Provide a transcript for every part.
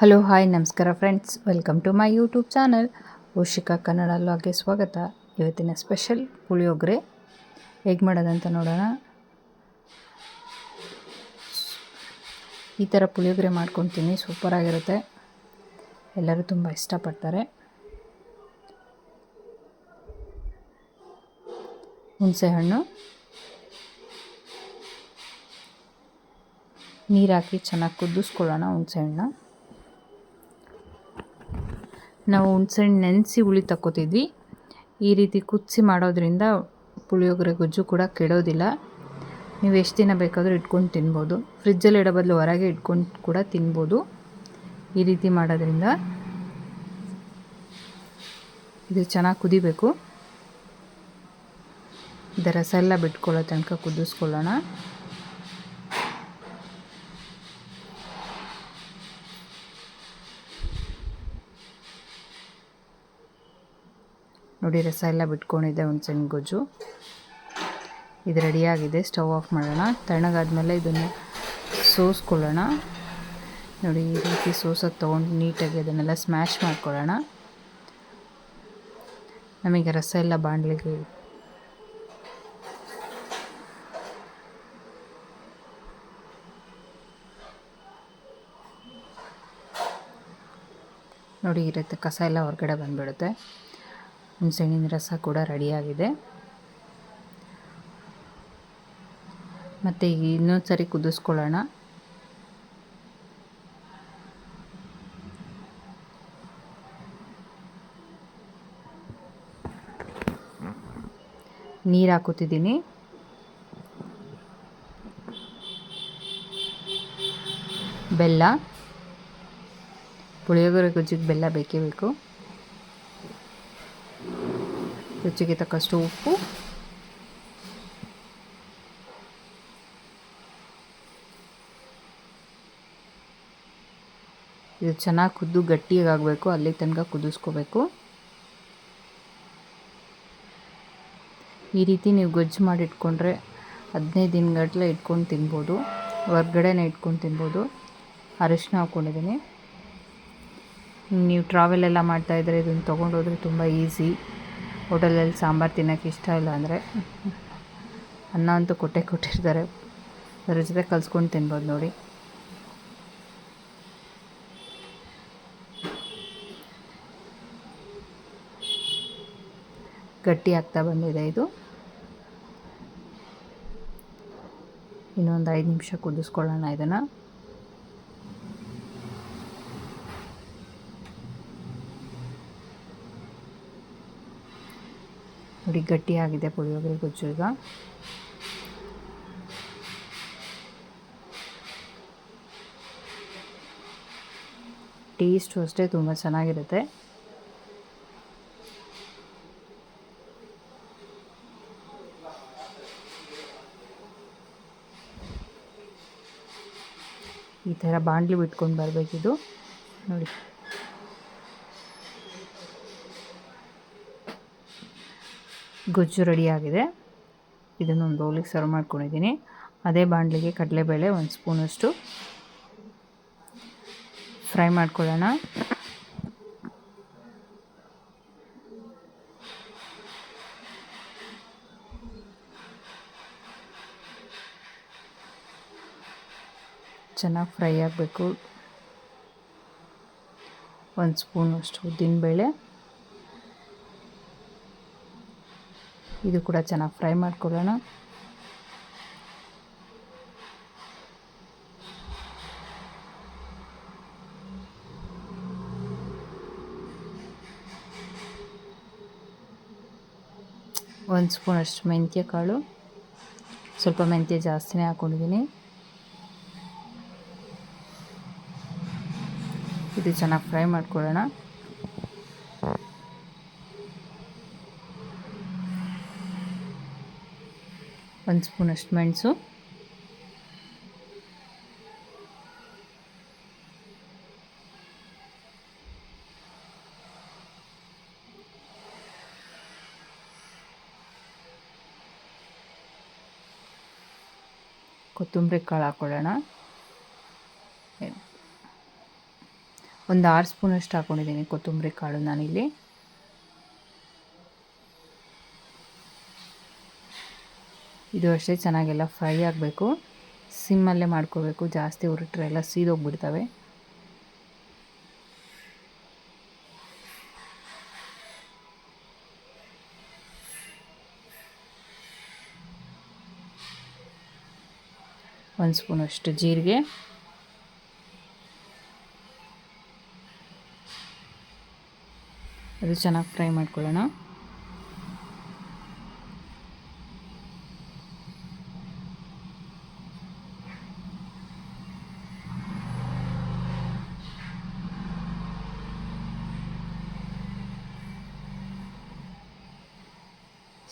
Hello, hi, ನಮಸ್ಕಾರ friends welcome to my YouTube channel Oshika Kannada ಲಾಗೆ ಸ್ವಾಗತ. ಇವತ್ತಿನ special puliyogare ಹೇಗೆ ಮಾಡೋದಂತ ನೋಡೋಣ. ಈ ಥರ ಪುಳಿಯೋಗರೆ ಮಾಡ್ಕೊತೀನಿ ಸೂಪರಾಗಿರುತ್ತೆ ಎಲ್ಲರೂ ತುಂಬ ಇಷ್ಟಪಡ್ತಾರೆ. ಹುಣಸೆಹಣ್ಣು ನೀರು ಹಾಕಿ ಚೆನ್ನಾಗಿ ಕುದಿಸ್ಕೊಳ್ಳೋಣ ಹುಣಸೆಹಣ್ಣ ನಾವು ಹುಣ್ಸೆಹಣ್ಣು ನೆನೆಸಿ ಹುಳಿ ತಕ್ಕೋತಿದ್ವಿ. ಈ ರೀತಿ ಕುದಿಸಿ ಮಾಡೋದ್ರಿಂದ ಪುಳಿಯೋಗರೆ ಗೊಜ್ಜು ಕೂಡ ಕೆಡೋದಿಲ್ಲ. ನೀವು ಎಷ್ಟು ದಿನ ಬೇಕಾದರೂ ಇಟ್ಕೊಂಡು ತಿನ್ಬೋದು. ಫ್ರಿಜ್ಜಲ್ಲಿ ಇಡೋ ಬದಲು ಹೊರಗೆ ಇಟ್ಕೊಂಡು ಕೂಡ ತಿನ್ಬೋದು. ಈ ರೀತಿ ಮಾಡೋದ್ರಿಂದ ಇದು ಚೆನ್ನಾಗಿ ಕುದಿಬೇಕು. ಇದರ ರಸ ಎಲ್ಲ ಬಿಟ್ಕೊಳ್ಳೋ ತನಕ ಕುದಿಸ್ಕೊಳ್ಳೋಣ. ನೋಡಿ, ರಸ ಎಲ್ಲ ಬಿಟ್ಕೊಂಡಿದ್ದೆ ಸಣ್ಣ ಗೊಜ್ಜು ಇದು ರೆಡಿಯಾಗಿದೆ, ಸ್ಟವ್ ಆಫ್ ಮಾಡೋಣ. ತಣ್ಣಗಾದ್ಮೇಲೆ ಇದನ್ನು ಸೋಸ್ಕೊಳ್ಳೋಣ. ನೋಡಿ, ಈ ರೀತಿ ಸೋಸೋದು ತೊಗೊಂಡು ನೀಟಾಗಿ ಅದನ್ನೆಲ್ಲ ಸ್ಮ್ಯಾಶ್ ಮಾಡ್ಕೊಳ್ಳೋಣ. ನಮಗೆ ರಸ ಎಲ್ಲ ಬಾಣಲಿಗೆ ನೋಡಿ ಇರುತ್ತೆ ಕಸ ಎಲ್ಲ ಹೊರಗಡೆ ಬಂದುಬಿಡುತ್ತೆ. ಹುಣಸೆಹಣ್ಣಿನ ರಸ ಕೂಡ ರೆಡಿಯಾಗಿದೆ. ಮತ್ತು ಇನ್ನೊಂದು ಸರಿ ಕುದಿಸ್ಕೊಳ್ಳೋಣ. ನೀರು ಹಾಕುತ್ತಿದ್ದೀನಿ. ಬೆಲ್ಲ. ಪುಳಿಯೋಗರೆ ಗೊಜ್ಜಿಗೆ ಬೆಲ್ಲ ಬೇಕೇ ಬೇಕು. ರುಚಿಗೆ ತಕ್ಕಷ್ಟು ಉಪ್ಪು. ಇದು ಚೆನ್ನಾಗಿ ಕುದ್ದು ಗಟ್ಟಿಯಾಗಬೇಕು ಅಲ್ಲಿ ತನಕ ಕುದಿಸ್ಕೋಬೇಕು. ಈ ರೀತಿ ನೀವು ಗೊಜ್ಜು ಮಾಡಿ ಇಟ್ಕೊಂಡ್ರೆ ಹದಿನೈದು ದಿನಗಟ್ಟಲೆ ಇಟ್ಕೊಂಡು ತಿನ್ಬೋದು. ಹೊರ್ಗಡೆನೇ ಇಟ್ಕೊಂಡು ತಿನ್ಬೋದು. ಅರಿಶಿನ ಹಾಕ್ಕೊಂಡಿದ್ದೀನಿ ನೀವು ಟ್ರಾವೆಲ್ ಎಲ್ಲ ಮಾಡ್ತಾಯಿದ್ರೆ ಇದನ್ನು ತೊಗೊಂಡೋದ್ರೆ ತುಂಬ ಈಸಿ ಹೋಟೆಲಲ್ಲಿ ಸಾಂಬಾರು ತಿನ್ನೋಕ್ಕೆ ಇಷ್ಟ ಇಲ್ಲ ಅಂದರೆ ಅನ್ನ ಅಂತೂ ಕೊಟ್ಟೆ ಕೊಟ್ಟಿರ್ತಾರೆ. ಅದ್ರ ಜೊತೆ ಕಲ್ಸ್ಕೊಂಡು ತಿನ್ಬೋದು ನೋಡಿ. ಗಟ್ಟಿ ಆಗ್ತಾ ಬಂದಿದೆ ಇದು. ಇನ್ನೊಂದು ಐದು ನಿಮಿಷ ಕುದಿಸ್ಕೊಳ್ಳೋಣ ಇದನ್ನು. ನೋಡಿ, ಗಟ್ಟಿಯಾಗಿದೆ ಪುಳಿಯೋಗರೆ ಗೊಜ್ಜು ಈಗ. ಟೇಸ್ಟು ಅಷ್ಟೇ ತುಂಬ ಚೆನ್ನಾಗಿರುತ್ತೆ. ಈ ಥರ ಬಾಂಡ್ಲಿ ಬಿಟ್ಕೊಂಡು ಬರಬೇಕಿದು. ನೋಡಿ. ಗೊಜ್ಜು ರೆಡಿಯಾಗಿದೆ. ಇದನ್ನು ಒಂದು ಬೌಲಿಗೆ ಸರ್ವ್ ಮಾಡ್ಕೊಂಡಿದ್ದೀನಿ. ಅದೇ ಬಾಣಲಿಗೆ ಕಡಲೆಬೇಳೆ ಒಂದು ಸ್ಪೂನಷ್ಟು. ಫ್ರೈ ಮಾಡ್ಕೊಳ್ಳೋಣ. ಚೆನ್ನಾಗಿ ಫ್ರೈ ಆಗಬೇಕು. ಒಂದು ಸ್ಪೂನಷ್ಟು ಉದ್ದಿನಬೇಳೆ. ಇದು ಕೂಡ ಚೆನ್ನಾಗಿ ಫ್ರೈ ಮಾಡ್ಕೊಳ್ಳೋಣ. ಒಂದು ಸ್ಪೂನಷ್ಟು ಮೆಂತ್ಯ ಕಾಳು. ಸ್ವಲ್ಪ ಮೆಂತ್ಯ ಜಾಸ್ತಿನೇ ಹಾಕ್ಕೊಂಡಿದ್ದೀನಿ ಇದು ಚೆನ್ನಾಗಿ ಫ್ರೈ ಮಾಡ್ಕೊಳ್ಳೋಣ. ಒಂದು ಸ್ಪೂನಷ್ಟು ಮೆಣಸು. ಕೊತ್ತಂಬರಿ ಕಾಳು ಹಾಕ್ಕೊಳ್ಳೋಣ ಒಂದು ಆರು ಸ್ಪೂನಷ್ಟು ಹಾಕ್ಕೊಂಡಿದ್ದೀನಿ ಕೊತ್ತಂಬರಿ ಕಾಳು ನಾನಿಲ್ಲಿ. ಇದು ಅಷ್ಟೇ ಚೆನ್ನಾಗೆಲ್ಲ ಫ್ರೈ ಆಗಬೇಕು. ಸಿಮ್ಮಲ್ಲೇ ಮಾಡ್ಕೋಬೇಕು. ಜಾಸ್ತಿ ಉರಿಟ್ರೆ ಎಲ್ಲ ಸೀದೋಗ್ಬಿಡ್ತವೆ. ಒಂದು ಸ್ಪೂನಷ್ಟು ಜೀರಿಗೆ. ಅದು ಚೆನ್ನಾಗಿ ಫ್ರೈ ಮಾಡ್ಕೊಳ್ಳೋಣ.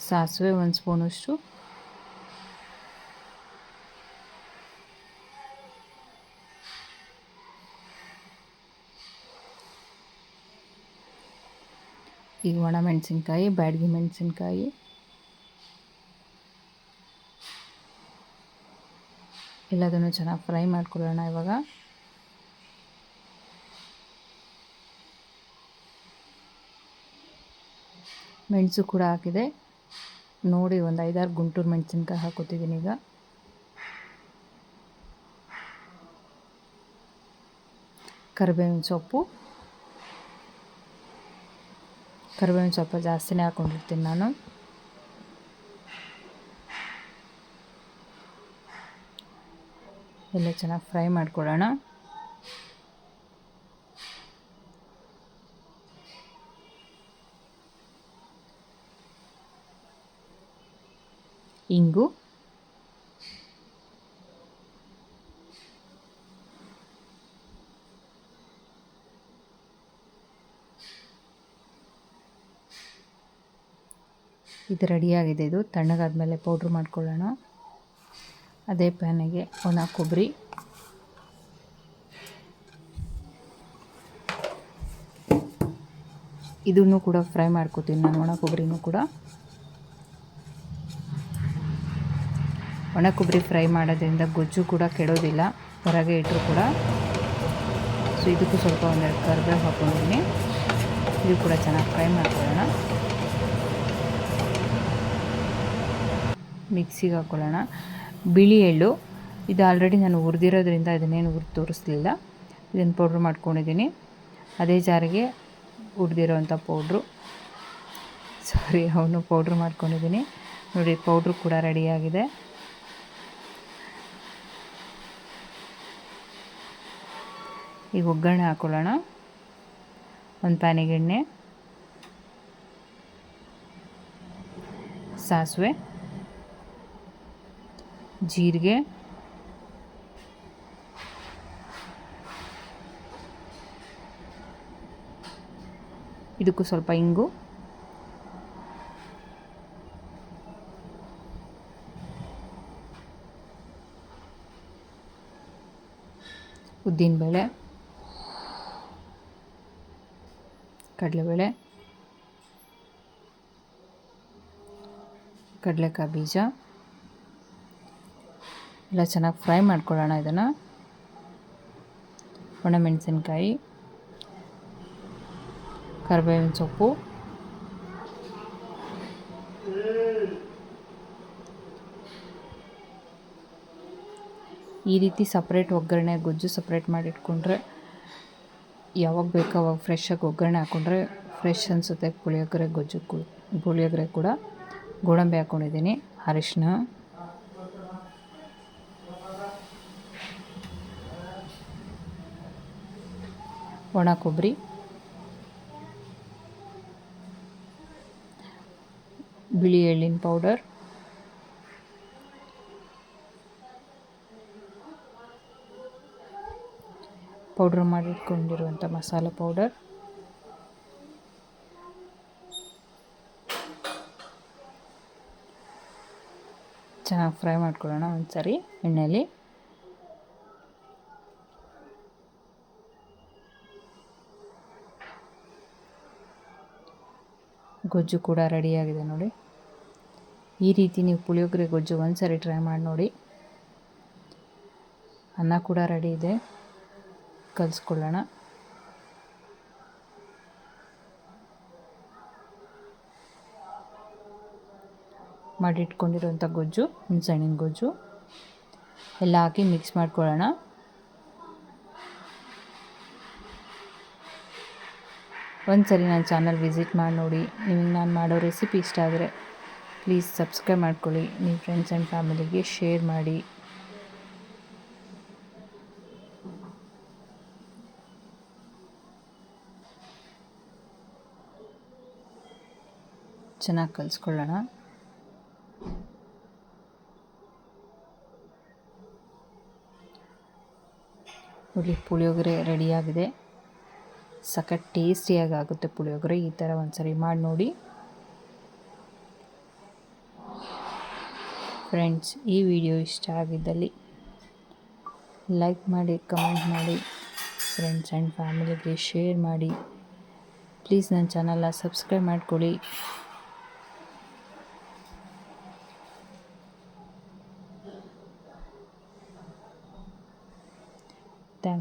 ಸಾಸಿವೆ ಒಂದು ಸ್ಪೂನಷ್ಟು. ಈಗ ಒಣಮೆಣಸಿನ್ಕಾಯಿ ಬ್ಯಾಡಗಿ ಮೆಣಸಿನ್ಕಾಯಿ. ಎಲ್ಲದನ್ನು ಚೆನ್ನಾಗಿ ಫ್ರೈ ಮಾಡ್ಕೊಳ್ಳೋಣ ಇವಾಗ. ಮೆಣಸು ಕೂಡ ಹಾಕಿದೆ. ನೋಡಿ ಒಂದು ಐದಾರು ಗುಂಟೂರು ಮೆಣಸಿನ್ಕಾಯಿ ಹಾಕೋತಿದ್ದೀನಿ ಈಗ. ಕರಿಬೇವಿನ ಸೊಪ್ಪು. ಕರಿಬೇವಿನ ಸೊಪ್ಪು ಜಾಸ್ತಿನೇ ಹಾಕ್ಕೊಂಡಿರ್ತೀನಿ ನಾನು. ಎಲ್ಲ ಚೆನ್ನಾಗಿ ಫ್ರೈ ಮಾಡ್ಕೊಳ್ಳೋಣ ಇಂಗು. ಇದು ರೆಡಿಯಾಗಿದೆ ಇದು. ತಣ್ಣಗಾದ್ಮೇಲೆ ಪೌಡ್ರ್ ಮಾಡ್ಕೊಳ್ಳೋಣ. ಅದೇ ಪ್ಯಾನಿಗೆ ಒಣ ಕೊಬ್ಬರಿ. ಇದನ್ನು ಕೂಡ ಫ್ರೈ ಮಾಡ್ಕೋತೀನಿ ನಾನು, ಒಣ ಕೊಬ್ಬರಿನೂ ಕೂಡ. ಒಣ ಕೊಬ್ಬರಿ ಫ್ರೈ ಮಾಡೋದ್ರಿಂದ ಗೊಜ್ಜು ಕೂಡ ಕೆಡೋದಿಲ್ಲ. ಹೊರಗೆ ಇಟ್ಟರು ಕೂಡ. ಸೊ ಇದಕ್ಕೂ ಸ್ವಲ್ಪ ಒಂದೆರಡು ಕರ್ಬೇವು ಹಾಕೊಂಡಿದ್ದೀನಿ. ಇದು ಕೂಡ ಚೆನ್ನಾಗಿ ಫ್ರೈ ಮಾಡ್ಕೊಳ್ಳೋಣ. ಮಿಕ್ಸಿಗೆ ಹಾಕ್ಕೊಳ್ಳೋಣ ಬಿಳಿ ಎಳ್ಳು. ಇದು ಆಲ್ರೆಡಿ ನಾನು ಹುರಿದಿರೋದ್ರಿಂದ ಇದನ್ನೇನು ಹುರಿದು ತೋರಿಸ್ಲಿಲ್ಲ. ಇದನ್ನು ಪೌಡ್ರ್ ಮಾಡ್ಕೊಂಡಿದ್ದೀನಿ. ಅದೇ ಜಾರಿಗೆ ಹುರಿದಿರೋವಂಥ ಪೌಡ್ರು. ಸಾರಿ ಅವನು ಪೌಡ್ರ್ ಮಾಡ್ಕೊಂಡಿದ್ದೀನಿ. ನೋಡಿ, ಪೌಡ್ರು ಕೂಡ ರೆಡಿಯಾಗಿದೆ ಈಗ ಒಗ್ಗರಣೆ ಹಾಕ್ಕೊಳ್ಳೋಣ ಒಂದು ಪ್ಯಾನಿಗೆ ಎಣ್ಣೆ ಸಾಸಿವೆ ಜೀರಿಗೆ ಇದಕ್ಕೂ ಸ್ವಲ್ಪ ಇಂಗು ಉದ್ದಿನಬೇಳೆ. ಕಡಲೆಬೇಳೆ, ಕಡಲೆಕಾಯಿ ಬೀಜ. ಎಲ್ಲ ಚೆನ್ನಾಗಿ ಫ್ರೈ ಮಾಡ್ಕೊಳ್ಳೋಣ ಇದನ್ನು. ಒಣಮೆಣಸಿನ್ಕಾಯಿ, ಕರಿಬೇವಿನ ಸೊಪ್ಪು. ಈ ರೀತಿ ಸಪ್ರೇಟ್ ಒಗ್ಗರಣೆ ಗೊಜ್ಜು ಸಪ್ರೇಟ್ ಮಾಡಿಟ್ಕೊಂಡ್ರೆ ಯಾವಾಗ ಬೇಕೋ ಅವಾಗ ಫ್ರೆಶ್ಶಾಗಿ ಒಗ್ಗರಣೆ ಹಾಕ್ಕೊಂಡ್ರೆ ಫ್ರೆಶ್ ಅನಿಸುತ್ತೆ. ಪುಳಿಯೋಗರೆ, ಗೊಜ್ಜು ಪುಳಿಯೋಗರೆ ಕೂಡ ಗೋಡಂಬಿ ಹಾಕ್ಕೊಂಡಿದ್ದೀನಿ ಅರಿಶಿನ ಒಣ ಕೊಬ್ಬರಿ. ಬಿಳಿ ಎಳ್ಳಿನ ಪೌಡರ್ ಪೌಡ್ರ್ ಮಾಡಿಟ್ಕೊಂಡಿರುವಂಥ ಮಸಾಲ ಪೌಡರ್ ಚೆನ್ನಾಗಿ ಫ್ರೈ ಮಾಡ್ಕೊಳ್ಳೋಣ ಒಂದು ಸರಿ ಎಣ್ಣೆಯಲ್ಲಿ ಗೊಜ್ಜು ಕೂಡ ರೆಡಿಯಾಗಿದೆ ನೋಡಿ. ಈ ರೀತಿ ನೀವು ಪುಳಿಯೋಗರೆ ಗೊಜ್ಜು ಒಂದು ಸರಿ ಟ್ರೈ ಮಾಡಿ ನೋಡಿ. ಅನ್ನ ಕೂಡ ರೆಡಿ ಇದೆ. ಕಲಿಸ್ಕೊಳ್ಳೋಣ. ಮಾಡಿಟ್ಕೊಂಡಿರೋಂಥ ಗೊಜ್ಜು ಹುಣಸೆಹಣ್ಣಿನ ಗೊಜ್ಜು, ಎಲ್ಲ ಹಾಕಿ ಮಿಕ್ಸ್ ಮಾಡ್ಕೊಳ್ಳೋಣ. ಒಂದು ಸರಿ ನನ್ನ ಚಾನಲ್ ವಿಸಿಟ್ ಮಾಡಿ ನೋಡಿ. ನಿಮಗೆ ನಾನು ಮಾಡೋ ರೆಸಿಪಿ ಇಷ್ಟ ಆದರೆ ಪ್ಲೀಸ್ ಸಬ್ಸ್ಕ್ರೈಬ್ ಮಾಡ್ಕೊಳ್ಳಿ. ನಿಮ್ಮ ಫ್ರೆಂಡ್ಸ್ ಆ್ಯಂಡ್ ಫ್ಯಾಮಿಲಿಗೆ ಶೇರ್ ಮಾಡಿ. ಚೆನ್ನಾಗಿ ಕಲಿಸ್ಕೊಳ್ಳೋಣ. ನೋಡಿ ಪುಳಿಯೋಗರೆ ರೆಡಿಯಾಗಿದೆ ಸಖತ್ ಟೇಸ್ಟಿಯಾಗಿ ಆಗುತ್ತೆ ಪುಳಿಯೋಗರೆ. ಈ ಥರ ಒಂದ್ಸರಿ ಮಾಡಿ ನೋಡಿ. ಫ್ರೆಂಡ್ಸ್ ಈ ವಿಡಿಯೋ ಇಷ್ಟ ಆಗಿದ್ದಲ್ಲಿ ಲೈಕ್ ಮಾಡಿ ಕಮೆಂಟ್ ಮಾಡಿ ಫ್ರೆಂಡ್ಸ್ ಆ್ಯಂಡ್ ಫ್ಯಾಮಿಲಿಗೆ ಶೇರ್ ಮಾಡಿ. ಪ್ಲೀಸ್ ನನ್ನ ಚಾನಲ್ನ ಸಬ್ಸ್ಕ್ರೈಬ್ ಮಾಡ್ಕೊಳ್ಳಿ.